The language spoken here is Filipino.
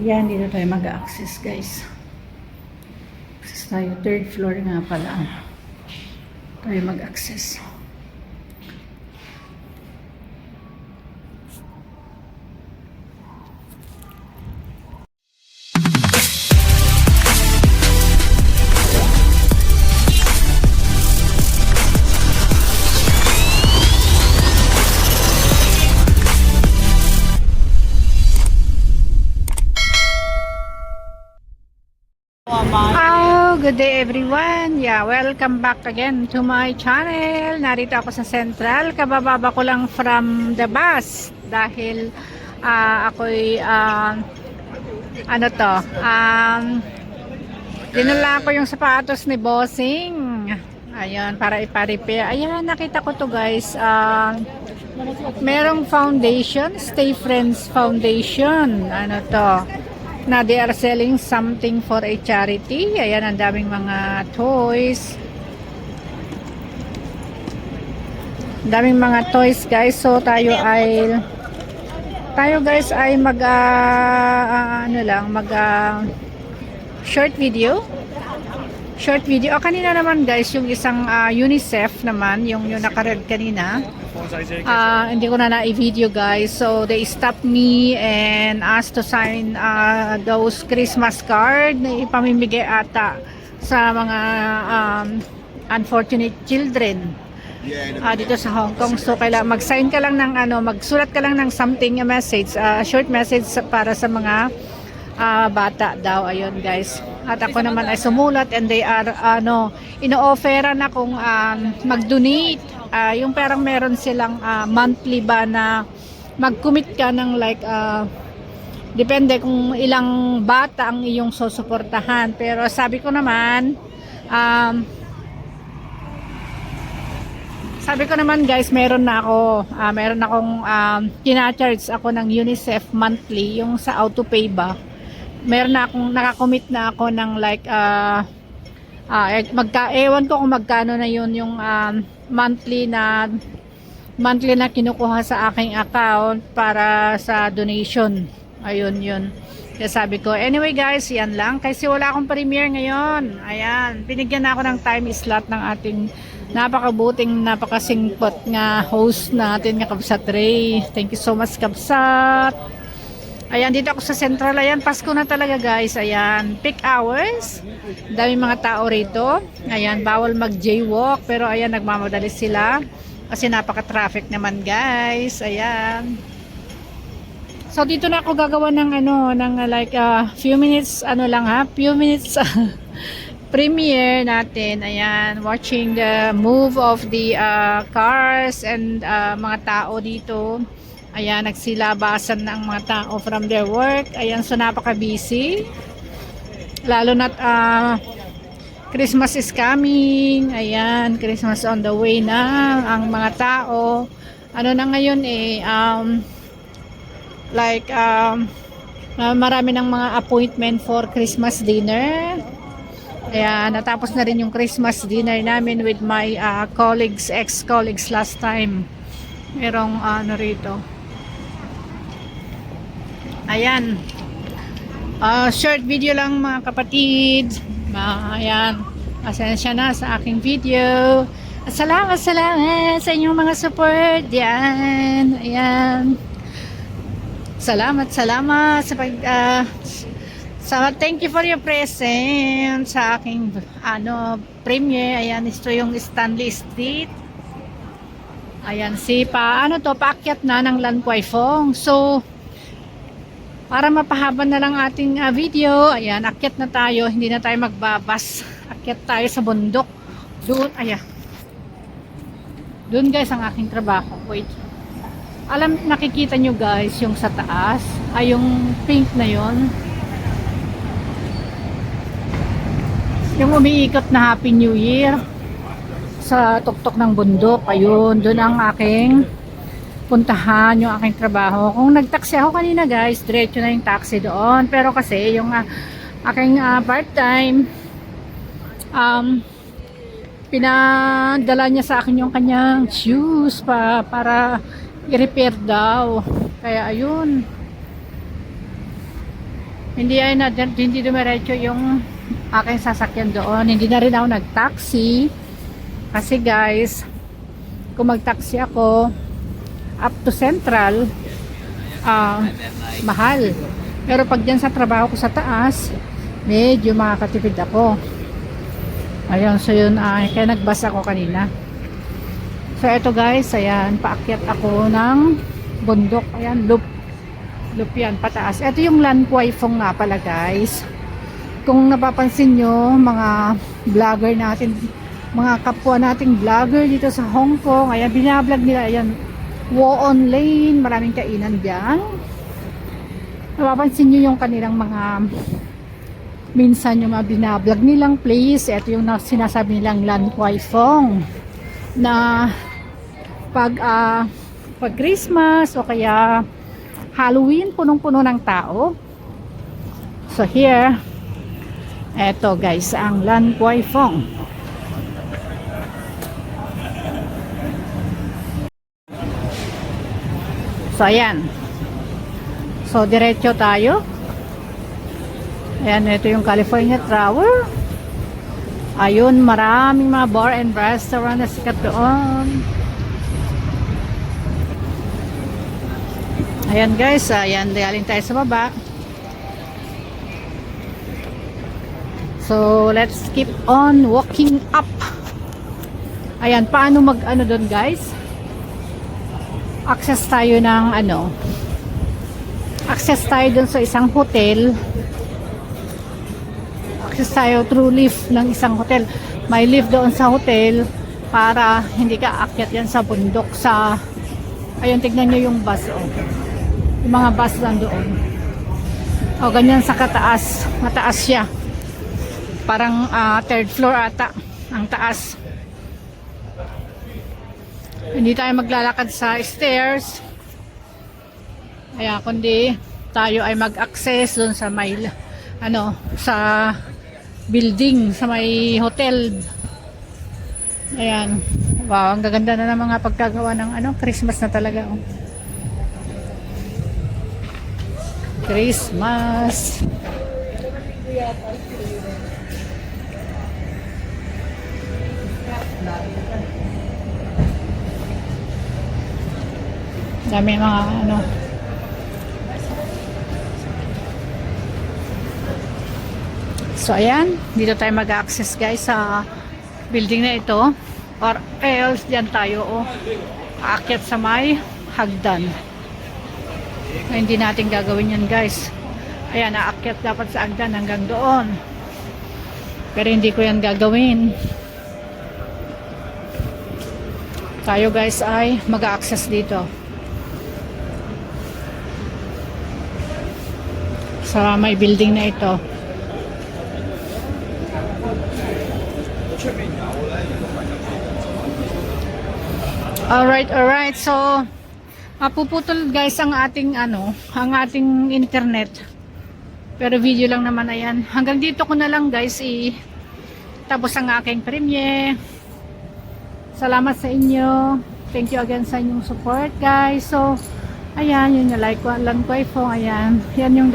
Ayan, dito tayo mag-access guys. Access tayo. Third floor nga pala. Tayo mag-access. Oh, good day everyone. Yeah, welcome back again to my channel. Narito ako sa Central. Kabababa ko lang from the bus dahil ah, ako'y ah, ano to? Um, dinala ko yung sapatos ni Bossing. Ayun, para ipa-repair. Ayan, nakita ko to guys. Um, merong foundation, Stay Friends Foundation. Ano to? Na they are selling something for a charity. Ayan, ang daming mga toys. Daming mga toys, guys. So, tayo ay tayo guys ay mag ah, ah, ano lang, mag ah, short video. Short video. Ah, kanina naman guys, yung isang ah, UNICEF naman, yung yung naka-red kanina. Ah, hindi ko na na-video guys. So they stopped me and asked to sign ah, those Christmas card na ipamimigay ata sa mga um, unfortunate children ah, dito sa Hong Kong. So kailangan mag-sign ka lang ng ano, magsulat ka lang ng something a message, a short message sa- para sa mga ah, bata daw ayun guys. At ako naman ay sumulat and they are ano, ino-offeran akong um, mag-donate. Ah, yung parang meron silang ah, monthly ba na mag-commit ka ng like ah, depende kung ilang bata ang iyong susuportahan. Pero sabi ko naman um, sabi ko naman guys, meron na ako, ah, meron akong um, kina-charge ako ng UNICEF monthly, yung sa auto-pay ba. Meron na akong, nakakommit na ako ng like, ah, eh, magka, ewan ko kung magkano na yun yung um, monthly na monthly na kinukuha sa aking account para sa donation. Ayun yun. Kaya sabi ko, anyway guys, yan lang. Kasi wala akong premiere ngayon. Ayan, binigyan na ako ng time slot ng ating napakabuting, napakasingpot nga host natin nga Kabsat Ray. Thank you so much Kabsat. Ayan, dito ako sa Central. Ayan, Pasko na talaga guys. Ayan, peak hours. Dami mga tao rito. Ayan, bawal mag-jaywalk. Pero ayan, nagmamadali sila. Kasi napaka-traffic naman guys. Ayan. So dito na ako gagawa ng ano, ng uh, like uh, few minutes ano lang ha, few minutes premiere natin. Ayan, watching the move of the uh, cars and uh, mga tao dito. Ayan, nagsilabasan na ang mga tao from their work. Ayan, so napaka-busy. Lalo na uh, Christmas is coming. Ayan, Christmas on the way na ang mga tao. Ano na ngayon eh, um, like um, uh, marami ng mga appointment for Christmas dinner. Kaya natapos na rin yung Christmas dinner namin with my uh, colleagues, ex-colleagues last time. Merong uh, ano rito. Ayan. Uh, short video lang mga kapatid. Ma, ayan. Pasensya na sa aking video. At Salamat, salamat sa inyong mga support. Yan. Ayan. Salamat, salamat sa pag ah, sa thank you for your presence sa aking ano premiere. Ayan, ito yung Stanley Street. Ayan, si pa ano to, paakyat na ng Lan Kwai Fong. So para mapahaba na lang ating ah, video, ayan, akyat na tayo, hindi na tayo magbabas. Akyat tayo sa bundok. Doon, ayan. Doon guys ang aking trabaho. Wait alam nakikita nyo guys yung sa taas ay yung pink na yon yung umiikot na Happy New Year sa tuktok ng bundok ayun doon ang aking puntahan yung aking trabaho kung nagtaksi ako kanina guys diretso na yung taxi doon pero kasi yung ah, aking ah, part time um pinadala niya sa akin yung kanyang shoes pa para i-repair daw. Kaya ayun. Hindi ay na hindi dumiretso yung aking sasakyan doon. Hindi na rin ako nag-taxi. Kasi guys, kung mag-taxi ako up to Central, ah mahal. Pero pag dyan sa trabaho ko sa taas, medyo makakatipid ako. Ayun, so yun, ay kaya nagbasa ako kanina. So eto guys, ayan, paakyat ako ng bundok. Ayan, loop. Loop yan, pataas. Ito yung Lanquai Fong nga pala guys. Kung napapansin nyo, mga vlogger natin, mga kapwa nating vlogger dito sa Hong Kong, ayan, binablog nila, ayan, Wo-on Lane, maraming kainan dyan. Napapansin nyo yung kanilang mga minsan yung mga binablog nilang place. Ito yung na- sinasabi nilang Lan Kwai Fong na pag ah, pag Christmas o kaya Halloween punong-puno ng tao. So here, eto guys, ang Lan Kwai Fong. So ayan. So diretso tayo. Ayan, ito yung California Tower. Ayun, maraming mga bar and restaurant na sikat doon. Ayan guys, ayan, galing tayo sa baba. So, let's keep on walking up. Ayan, paano mag ano doon guys? Access tayo ng ano? Access tayo doon sa isang hotel access tayo through lift ng isang hotel. May lift doon sa hotel para hindi ka akyat yan sa bundok sa ayun tignan nyo yung bus oh. yung mga bus lang doon o ganyan sa kataas mataas siya parang ah, third floor ata ang taas hindi tayo maglalakad sa stairs kaya kundi tayo ay mag-access doon sa may ano sa building sa may hotel. Ayan. Wow, ang gaganda na ng mga pagkagawa ng ano, Christmas na talaga. Oh. Christmas. Dami mga ano, So ayan, dito tayo mag-access guys sa building na ito. Or else diyan tayo oh, aakyat sa may hagdan. Na hindi natin gagawin yan guys. Ayan, aakyat dapat sa hagdan hanggang doon. Pero hindi ko yan gagawin. Tayo guys ay mag-access dito. Sa may building na ito. Alright, alright. So, mapuputol guys ang ating ano, ang ating internet. Pero video lang naman ayan. Hanggang dito ko na lang guys i tapos ang aking premiere. Salamat sa inyo. Thank you again sa inyong support guys. So, ayan, yun yung like ko lang ko iPhone. Ayan, yan yung